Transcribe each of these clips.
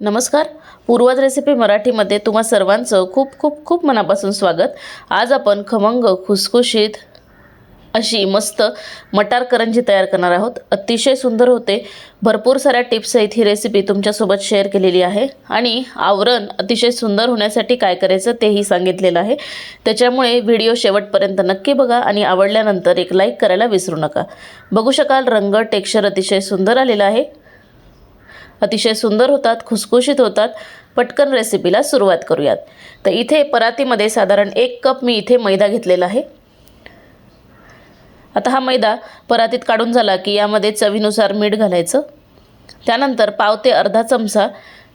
नमस्कार. पूर्वज रेसिपी मराठीमध्ये तुम्हा सर्वांचं खूप खूप खूप मनापासून स्वागत. आज आपण खमंग खुसखुशीत अशी मस्त मटार करंजी तयार करणार आहोत. अतिशय सुंदर होते. भरपूर साऱ्या टिप्स आहेत ही रेसिपी तुमच्यासोबत शेअर केलेली आहे. आणि आवरण अतिशय सुंदर होण्यासाठी काय करायचं तेही सांगितलेलं आहे. त्याच्यामुळे व्हिडिओ शेवटपर्यंत नक्की बघा आणि आवडल्यानंतर एक लाईक करायला विसरू नका. बघू शकाल रंग टेक्स्चर अतिशय सुंदर आलेला आहे. अतिशय सुंदर होतात खुसखुशीत होतात. पटकन रेसिपीला सुरुवात करूयात. तर इथे परातीमध्ये साधारण एक कप मी इथे मैदा घेतलेला आहे. आता हा मैदा परातीत काढून झाला की यामध्ये चवीनुसार मीठ घालायचं. त्यानंतर पाव ते अर्धा चमचा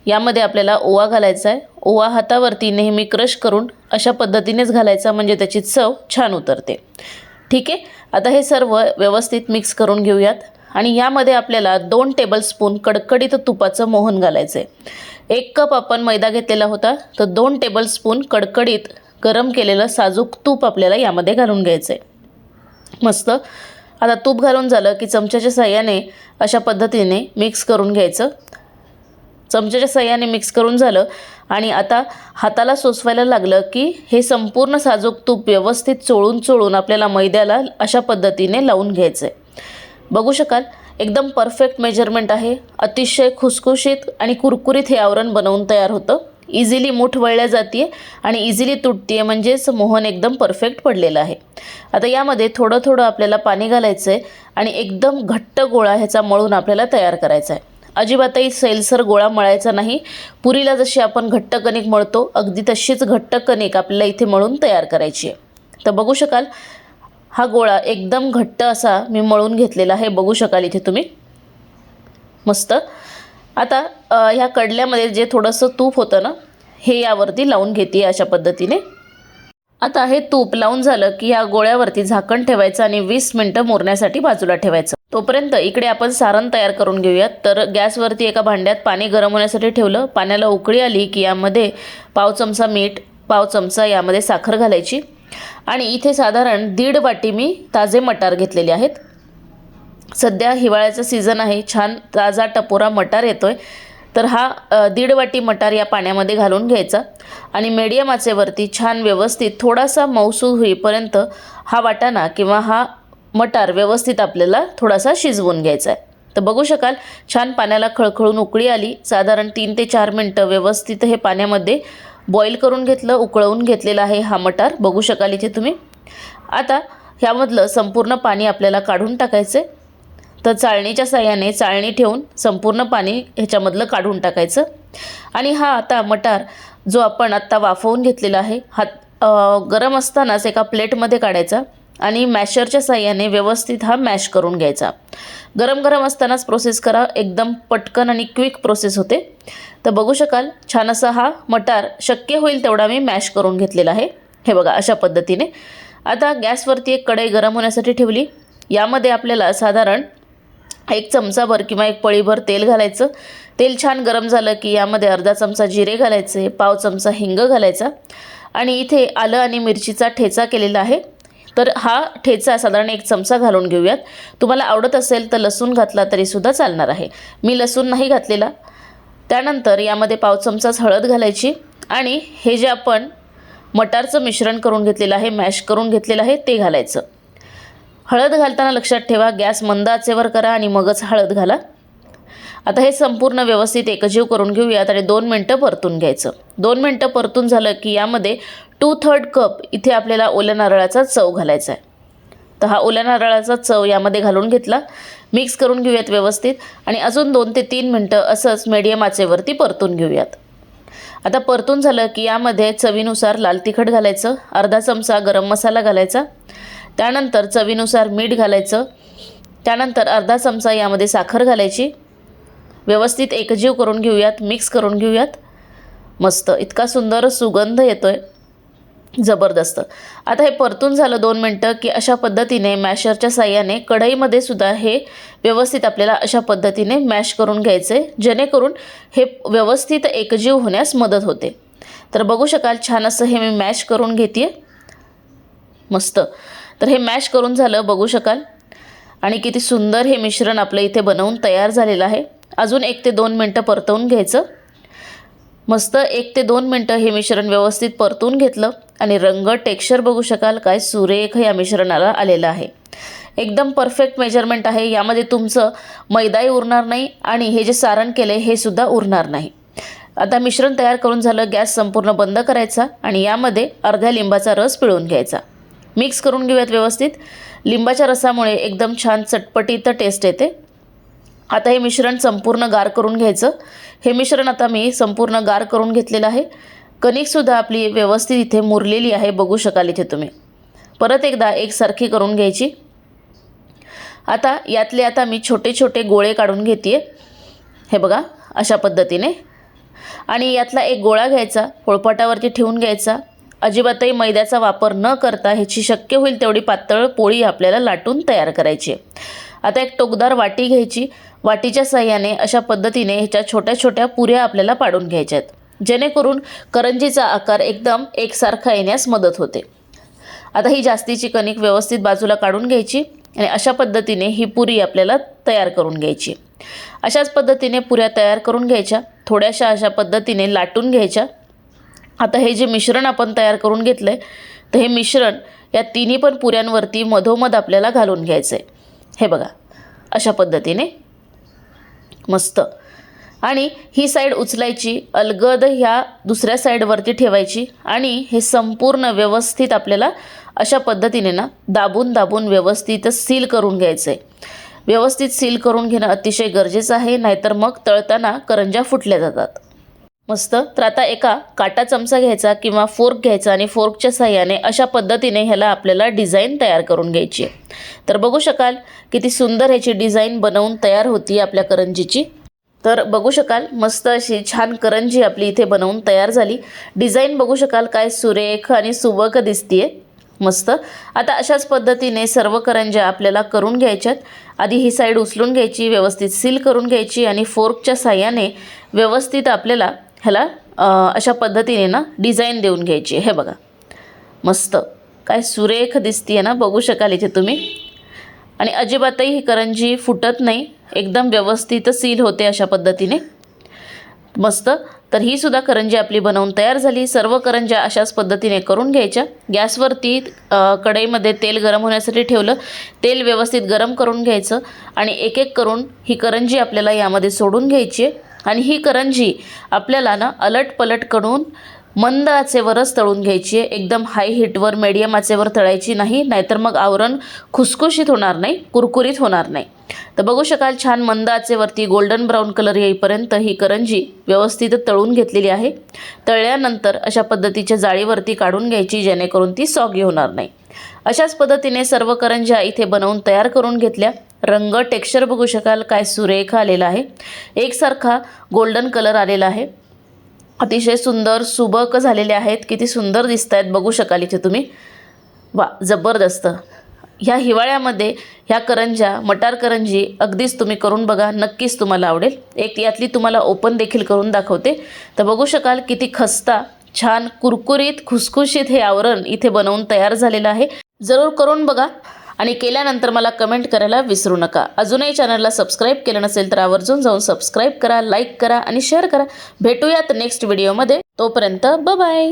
यामध्ये आपल्याला ओवा घालायचा आहे. ओवा हातावरती नेहमी क्रश करून अशा पद्धतीनेच घालायचा म्हणजे त्याची चव छान उतरते. ठीक आहे? आता हे सर्व व्यवस्थित मिक्स करून घेऊयात. आणि यामध्ये आपल्याला दोन टेबलस्पून कडकडीत तुपाचं मोहन घालायचं आहे एक कप आपण मैदा घेतलेला होता तर दोन टेबलस्पून कडकडीत गरम केलेलं साजूक तूप आपल्याला यामध्ये घालून घ्यायचं आहे मस्त. आता तूप घालून झालं की चमच्याच्या साह्याने अशा पद्धतीने मिक्स करून घ्यायचं. चमच्याच्या सहाय्याने मिक्स करून झालं आणि आता हाताला सोसवायला लागलं की हे संपूर्ण साजूक तूप व्यवस्थित चोळून चोळून आपल्याला मैद्याला अशा पद्धतीने लावून घ्यायचं आहे बघू शकाल. एकदम परफेक्ट मेजरमेंट आहे. अतिशय खुसखुशीत आणि कुरकुरीत हे आवरण बनवून तयार होतं. इझिली मूठ वळल्या जाते आणि इझिली तुटते म्हणजेच मोहन एकदम परफेक्ट पडलेलं आहे. आता यामध्ये थोडं थोडं आपल्याला पाणी घालायचं आहे आणि एकदम घट्ट गोळा ह्याचा मळून आपल्याला तयार करायचा आहे अजिबातही सैलसर गोळा मळायचा नाही. पुरीला जशी आपण घट्ट कणिक मळतो अगदी तशीच घट्ट कणिक आपल्याला इथे मळून तयार करायची आहे तर बघू शकाल हा गोळा एकदम घट्ट असा मी मळून घेतलेला आहे. बघू शकाल इथे तुम्ही. मस्त. आता ह्या कडल्यामध्ये जे थोडंसं तूप होतं ना हे यावरती लावून घेते अशा पद्धतीने. आता हे तूप लावून झालं की ह्या गोळ्यावरती झाकण ठेवायचं आणि वीस मिनटं मुरण्यासाठी बाजूला ठेवायचं. तोपर्यंत इकडे आपण सारण तयार करून घेऊयात. तर गॅसवरती एका भांड्यात पाणी गरम होण्यासाठी ठेवलं. पाण्याला उकळी आली की यामध्ये पाव चमचा मीठ पाव चमचा यामध्ये साखर घालायची. आणि इथे साधारण दीड वाटी मी ताजे मटार घेतलेले आहेत. सध्या हिवाळ्याचं सीझन आहे छान ताजा टपोरा मटार येतो आहे तर हा दीड वाटी मटार या पाण्यामध्ये घालून घ्यायचा. आणि मीडियम आचेवरती छान व्यवस्थित थोडासा मौसूल होईपर्यंत हा वाटाणा किंवा हा मटार व्यवस्थित आपल्याला थोडासा शिजवून घ्यायचा आहे. तर बघू शकाल छान पाण्याला खळखळून उकळी आली. साधारण तीन ते चार मिनटं व्यवस्थित हे पाण्यामध्ये बॉईल करून घेतलं उकळवून घेतलेला आहे हा मटार. बघू शकाल इथे तुम्ही. आता ह्यामधलं संपूर्ण पाणी आपल्याला काढून टाकायचं तर चाळणीच्या साह्याने चाळणी ठेवून संपूर्ण पाणी ह्याच्यामधलं काढून टाकायचं. आणि हा आता मटार जो आपण आत्ता वाफवून घेतलेला आहे हा गरम असतानाच एका प्लेटमध्ये काढायचा. आणि मॅशरच्या साह्याने व्यवस्थित हा मॅश करून घ्यायचा. गरम गरम असतानाच प्रोसेस करा. एकदम पटकन आणि क्विक प्रोसेस होते. तर बघू शकाल छान असा हा मटार शक्य होईल तेवढा मी मॅश करून घेतलेला आहे. हे बघा अशा पद्धतीने. आता गॅसवरती एक कढई गरम होण्यासाठी ठेवली. यामध्ये आपल्याला साधारण एक चमचाभर किंवा एक पळीभर तेल घालायचं. तेल छान गरम झालं की यामध्ये अर्धा चमचा जिरे घालायचे पाव चमचा हिंग घालायचा. आणि इथे आलं आणि मिरचीचा ठेचा केलेला आहे. तर हा ठेचा साधारण एक चमचा घालून घेऊयात. तुम्हाला आवडत असेल तर लसूण घातला तरीसुद्धा चालणार आहे. मी लसूण नाही घातलेला. त्यानंतर यामध्ये पाव चमचाच हळद घालायची आणि हे जे आपण मटारचं मिश्रण करून घेतलेलं आहे मॅश करून घेतलेलं आहे ते घालायचं. हळद घालताना लक्षात ठेवा गॅस मंद आचेवर करा आणि मगच हळद घाला. आता हे संपूर्ण व्यवस्थित एकजीव करून घेऊयात आणि दोन मिनटं परतून घ्यायचं. दोन मिनटं परतून झालं की यामध्ये टू थर्ड कप इथे आपल्याला ओल्या नारळाचा चव घालायचा आहे. तर हा ओल्या नारळाचा चव यामध्ये घालून घेतला. मिक्स करून घेऊयात व्यवस्थित. आणि अजून दोन ते तीन मिनटं असंच मीडियम आचेवरती परतून घेऊयात. आता परतून झालं की यामध्ये चवीनुसार लाल तिखट घालायचं अर्धा चमचा गरम मसाला घालायचा त्यानंतर चवीनुसार मीठ घालायचं त्यानंतर अर्धा चमचा यामध्ये साखर घालायची. व्यवस्थित एकजीव करून घेऊयात मिक्स करून घेऊयात. मस्त इतका सुंदर सुगंध येतो आहे जबरदस्त. आता हे परतून झालं दोन मिनटं की अशा पद्धतीने मॅशरच्या साह्याने कढईमध्ये सुद्धा हे व्यवस्थित आपल्याला अशा पद्धतीने मॅश करून घ्यायचे जेणेकरून हे व्यवस्थित एकजीव होण्यास मदत होते. तर बघू शकाल छान असं हे मी मॅश करून घेते मस्त. तर हे मॅश करून झालं बघू शकाल. आणि किती सुंदर हे मिश्रण आपलं इथे बनवून तयार झालेलं आहे. अजून एक ते दोन मिनटं परतवून घ्यायचं. मस्त एक ते दोन मिनटं हे मिश्रण व्यवस्थित परतून घेतलं. आणि रंग टेक्स्चर बघू शकाल काय सुरेख या मिश्रणाला आलेलं आहे. एकदम परफेक्ट मेजरमेंट आहे. यामध्ये तुमचं मैदाही उरणार नाही आणि हे जे सारण केले हे सुद्धा उरणार नाही. आता मिश्रण तयार करून झालं गॅस संपूर्ण बंद करायचा आणि यामध्ये अर्ध्या लिंबाचा रस पिळून घ्यायचा. मिक्स करून घेऊयात व्यवस्थित. लिंबाच्या रसामुळे एकदम छान चटपटीत टेस्ट येते. आता हे मिश्रण संपूर्ण गार करून घ्यायचं. हे मिश्रण आता मी संपूर्ण गार करून घेतलेलं आहे. कणिकसुद्धा आपली व्यवस्थित इथे मुरलेली आहे बघू शकाल इथे तुम्ही. परत एकदा एकसारखी करून घ्यायची. आता यातले आता मी छोटे छोटे गोळे काढून घेते हे बघा अशा पद्धतीने. आणि यातला एक गोळा घ्यायचा पोळपाटावरती ठेवून घ्यायचा. अजिबातही मैद्याचा वापर न करता ह्याची शक्य होईल तेवढी पातळ पोळी आपल्याला लाटून तयार करायची आहे. आता एक टोकदार वाटी घ्यायची. वाटीच्या साह्याने अशा पद्धतीने ह्याच्या छोट्या छोट्या पुऱ्या आपल्याला पाडून घ्यायच्या आहेत. जेणेकरून करंजीचा आकार एकदम एकसारखा येण्यास मदत होते. आता ही जास्तीची कणिक व्यवस्थित बाजूला काढून घ्यायची आणि अशा पद्धतीने ही पुरी आपल्याला तयार करून घ्यायची. अशाच पद्धतीने पुऱ्या तयार करून घ्यायच्या. थोड्याशा अशा पद्धतीने लाटून घ्यायच्या. आता हे जे मिश्रण आपण तयार करून घेतलं आहे तर हे मिश्रण या तिन्ही पण पुऱ्यांवरती मधोमध आपल्याला घालून घ्यायचं आहे हे बघा अशा पद्धतीने मस्त. आणि ही साईड उचलायची अलगद ह्या दुसऱ्या साईडवरती ठेवायची आणि हे संपूर्ण व्यवस्थित आपल्याला अशा पद्धतीने ना दाबून दाबून व्यवस्थित सील करून घ्यायचं आहे व्यवस्थित सील करून घेणं अतिशय गरजेचं आहे नाहीतर मग तळताना करंज्या फुटल्या जातात. मस्त. तर आता एका काटा चमचा घ्यायचा किंवा फोर्क घ्यायचा आणि फोर्कच्या साह्याने अशा पद्धतीने ह्याला आपल्याला डिझाईन तयार करून घ्यायची आहे. तर बघू शकाल किती सुंदर ह्याची डिझाईन बनवून तयार होती आपल्या करंजीची. तर बघू शकाल मस्त अशी छान करंजी आपली इथे बनवून तयार झाली. डिझाईन बघू शकाल काय सुरेख आणि सुबक दिसतीये. मस्त. आता अशाच पद्धतीने सर्व करंज्या आपल्याला करून घ्यायच्यात. आधी ही साईड उचलून घ्यायची व्यवस्थित सील करून घ्यायची आणि फोर्कच्या साह्याने व्यवस्थित आपल्याला ह्याला अशा पद्धतीने ना डिझाईन देऊन घ्यायची. हे बघा. मस्त. काय सुरेख दिसतीये ना बघू शकाल इथे तुम्ही. आणि अजिबातही ही करंजी फुटत नाही. एकदम व्यवस्थित सील होते अशा पद्धतीने. मस्त. तर ही सुद्धा करंजी आपली बनवून तयार झाली. सर्व करंज्या अशाच पद्धतीने करून घ्यायच्या. गॅसवरती कढईमध्ये तेल गरम होण्यासाठी ठेवलं. तेल व्यवस्थित गरम करून घ्यायचं आणि एक एक करून ही करंजी आपल्याला यामध्ये सोडून घ्यायची आहे. आणि ही करंजी आपल्याला ना अलट पलट करून मंद आचेवरच तळून घ्यायची आहे. एकदम हाय हीटवर मीडियम आचेवर तळायची नाही नाहीतर मग आवरण खुसखुशीत होणार नाही कुरकुरीत होणार नाही. तर बघू शकाल छान मंद आचेवरती गोल्डन ब्राऊन कलर येईपर्यंत ही करंजी व्यवस्थित तळून घेतलेली आहे. तळल्यानंतर अशा पद्धतीच्या जाळीवरती काढून घ्यायची जेणेकरून ती सॉगी होणार नाही. अशाच पद्धतीने सर्व करंज्या इथे बनवून तयार करून घेतल्या. रंग टेक्स्चर बघू शकाल काय सुरेख आलेला आहे. एकसारखा गोल्डन कलर आलेला आहे. अतिशय सुंदर सुबक झालेले आहेत. किती सुंदर दिसत आहेत बघू शकाल इथे तुम्ही. वा जबरदस्त. ह्या हिवाळ्यामध्ये ह्या करंज्या मटार करंजी अगदीच तुम्ही करून बघा. नक्कीच तुम्हाला आवडेल. एक यातली तुम्हाला ओपन देखील करून दाखवते. तर बघू शकाल किती खस्ता छान कुरकुरीत खुसखुशीत हे आवरण इथे बनवून तयार झालेलं आहे. जरूर करून बघा. आणि केल्यानंतर मला कमेंट करायला विसरू नका. अजूनही चॅनलला सबस्क्राईब केलं नसेल तर आवर्जून जाऊन सबस्क्राईब करा लाईक करा आणि शेअर करा. भेटूयात नेक्स्ट व्हिडिओमध्ये तोपर्यंत बाय